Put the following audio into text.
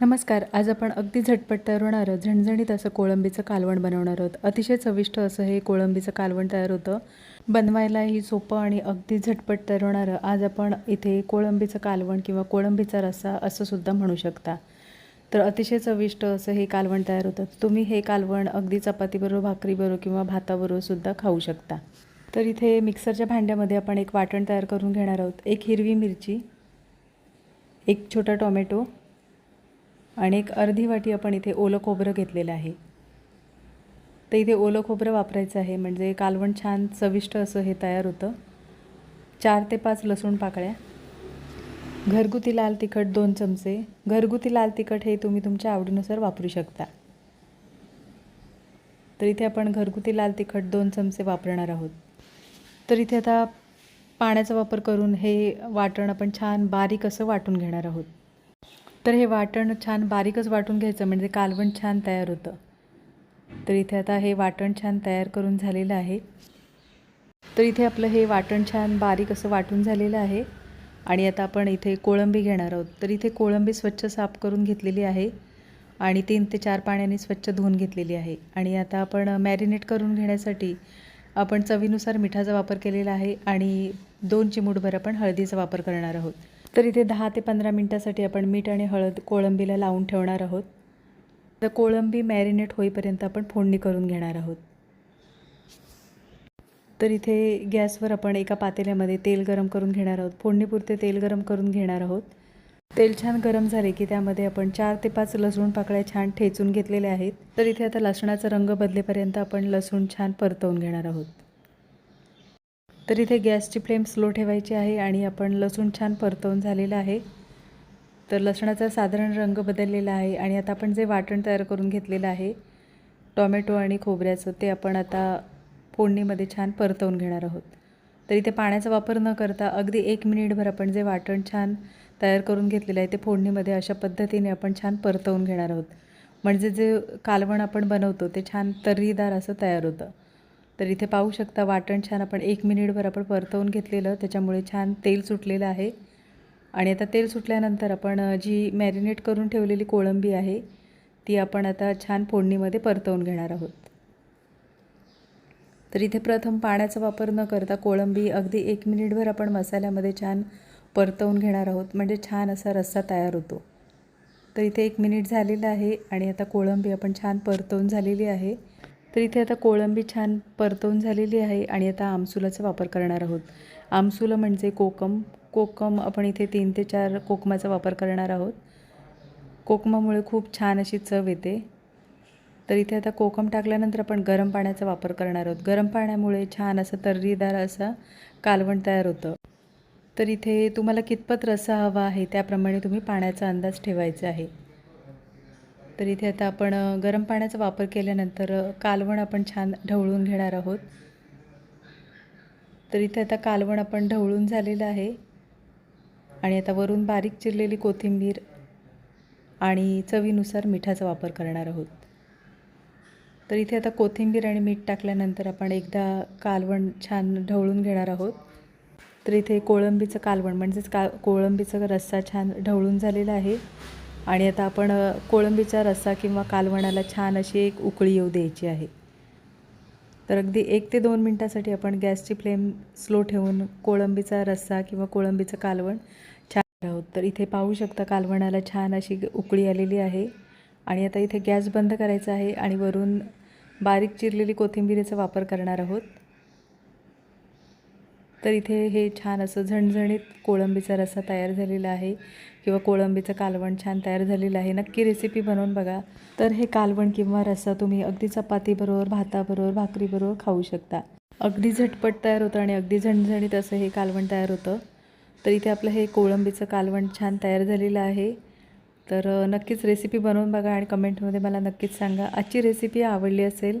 नमस्कार आज आपण अगदी झटपट तयार होणारं झणझणीत असं कोळंबीचं कालवण बनवणार आहोत. अतिशय चविष्ट असं हे कोळंबीचं कालवण तयार होतं. बनवायलाही सोपं आणि अगदी झटपट तयार होणारं. आज आपण इथे कोळंबीचं कालवण किंवा कोळंबीचा रस्सा असं सुद्धा म्हणू शकता. तर अतिशय चविष्ट असं हे कालवण तयार होतं. तुम्ही हे कालवण अगदी चपातीबरोबर भाकरीबरोबर किंवा भाताबरोबर सुद्धा खाऊ शकता. तर इथे मिक्सरच्या भांड्यामध्ये आपण एक वाटण तयार करून घेणार आहोत. एक हिरवी मिरची एक छोटा टोमॅटो आणि एक अर्धी वाटी आपण इथे ओलं खोबरं घेतलेलं आहे. तर इथे ओलं खोबरं वापरायचं आहे. म्हणजे कालवण छान चविष्ट असं हे तयार होतं. चार ते पाच लसूण पाकळ्या. घरगुती लाल तिखट दोन चमचे. घरगुती लाल तिखट हे तुम्ही तुमच्या आवडीनुसार वापरू शकता. तर इथे आपण घरगुती लाल तिखट दोन चमचे वापरणार आहोत. तर इथे आता पाण्याचा वापर करून हे वाटण आपण छान बारीक असं वाटून घेणार आहोत. तर हे वाटण छान बारीकच वाटून घ्यायचं म्हणजे कालवण छान तयार होतं. तर इथे आता हे वाटण छान तयार करून झालेलं आहे. तर इथे आपलं हे वाटण छान बारीक असं वाटून झालेलं आहे. आणि आता आपण इथे कोळंबी घेणार आहोत. तर इथे कोळंबी स्वच्छ साफ करून घेतलेली आहे. आणि तीन ते चार पाण्याने स्वच्छ धुवून घेतलेली आहे. आणि आता आपण मॅरिनेट करून घेण्यासाठी आपण चवीनुसार मिठाचा वापर केलेला आहे. आणि दोन चिमूटभर आपण हळदीचा वापर करणार आहोत. तर इथे दहा ते पंधरा मिनटासाठी आपण मीठ आणि हळद कोळंबीला लावून ठेवणार आहोत. तर कोळंबी मॅरिनेट होईपर्यंत आपण फोडणी करून घेणार आहोत. तर इथे गॅसवर आपण एका पातेल्यामध्ये तेल गरम करून घेणार आहोत. फोडणीपुरते तेल गरम करून घेणार आहोत. तेल छान गरम झाले की त्यामध्ये आपण चार ते पाच लसूण पाकळ्या छान ठेचून घेतलेल्या आहेत. तर इथे आता लसणाचा रंग बदलेपर्यंत आपण लसूण छान परतवून घेणार आहोत. तर इथे गॅसची फ्लेम स्लो ठेवायची आहे आणि आपण लसूण छान परतवून झालेलं आहे. तर लसणाचा साधारण रंग बदललेला आहे आणि आता आपण जे वाटण तयार करून घेतलेलं आहे टॉमॅटो आणि खोबऱ्याचं ते आपण आता फोडणीमध्ये छान परतवून घेणार आहोत. तर इथे पाण्याचा वापर न करता अगदी एक मिनिटभर आपण जे वाटण छान तयार करून घेतलेलं आहे ते फोडणीमध्ये अशा पद्धतीने आपण छान परतवून घेणार आहोत. म्हणजे जे कालवण आपण बनवतो ते छान तर्रीदार असं तयार होतं. तर इथे पाहू शकता वाटण छान आपण एक मिनिटभर आपण परतवून घेतलेलं. त्याच्यामुळे छान तेल सुटलेलं आहे. आणि आता तेल सुटल्यानंतर आपण जी मॅरिनेट करून ठेवलेली कोळंबी आहे ती आपण आता छान फोडणीमध्ये परतवून घेणार आहोत. तर इथे प्रथम पाण्याचा वापर न करता कोळंबी अगदी एक मिनिटभर आपण मसाल्यामध्ये छान परतवून घेणार आहोत. म्हणजे छान असा रस्सा तयार होतो. तर इथे एक मिनिट झालेलं आहे आणि आता कोळंबी आपण छान परतवून झालेली आहे. तर इथे आता कोळंबी छान परतवून झालेली आहे आणि आता आमसुलाचा वापर करणार आहोत. आमसुलं म्हणजे कोकम. कोकम आपण इथे तीन ते चार कोकमाचा वापर करणार आहोत. कोकमामुळे खूप छान अशी चव येते. तर इथे आता कोकम टाकल्यानंतर आपण गरम पाण्याचा वापर करणार आहोत. गरम पाण्यामुळे छान असं तर्रीदार असा कालवण तयार होतं. तर इथे तुम्हाला कितपत रस्सा हवा आहे त्याप्रमाणे तुम्ही पाण्याचा अंदाज ठेवायचा आहे. तर इथे आता आपण गरम पाण्याचा वापर केल्यानंतर कालवण आपण छान ढवळून घेणार आहोत. तर इथे आता कालवण आपण ढवळून झालेलं आहे. आणि आता वरून बारीक चिरलेली कोथिंबीर आणि चवीनुसार मिठाचा वापर करणार आहोत. तर इथे आता कोथिंबीर आणि मीठ टाकल्यानंतर आपण एकदा कालवण छान ढवळून घेणार आहोत. तर इथे कोळंबीचं कालवण म्हणजेच का कोळंबीचा रस्सा छान ढवळून झालेला आहे. आणि आता आपण कोळंबीचा रस्सा किंवा कालवणाला छान अशी एक उकळी येऊ द्यायची आहे. तर अगदी एक ते दोन मिनटासाठी आपण गॅसची फ्लेम स्लो ठेवून कोळंबीचा रस्सा किंवा कोळंबीचं कालवण छान आहोत. तर इथे पाहू शकता कालवणाला छान अशी उकळी आलेली आहे. आणि आता इथे गॅस बंद करायचा आहे आणि वरून बारीक चिरलेली कोथिंबीरीचा वापर करणार आहोत. तर इथे हे छान असं झणझणीत कोळंबीचा रस्सा तयार झालेला आहे किंवा कोळंबीचं कालवण छान तयार झालेलं आहे. नक्की रेसिपी बनवून बघा. तर हे कालवण किंवा रस्सा तुम्ही अगदी चपातीबरोबर भाताबरोबर भाकरीबरोबर खाऊ शकता. अगदी झटपट तयार होतं आणि अगदी झणझणीत असं हे कालवण तयार होतं. तर इथे आपलं हे कोळंबीचं कालवण छान तयार झालेलं आहे. तर नक्कीच रेसिपी बनवून बघा आणि कमेंटमध्ये मला नक्कीच सांगा. आजची रेसिपी आवडली असेल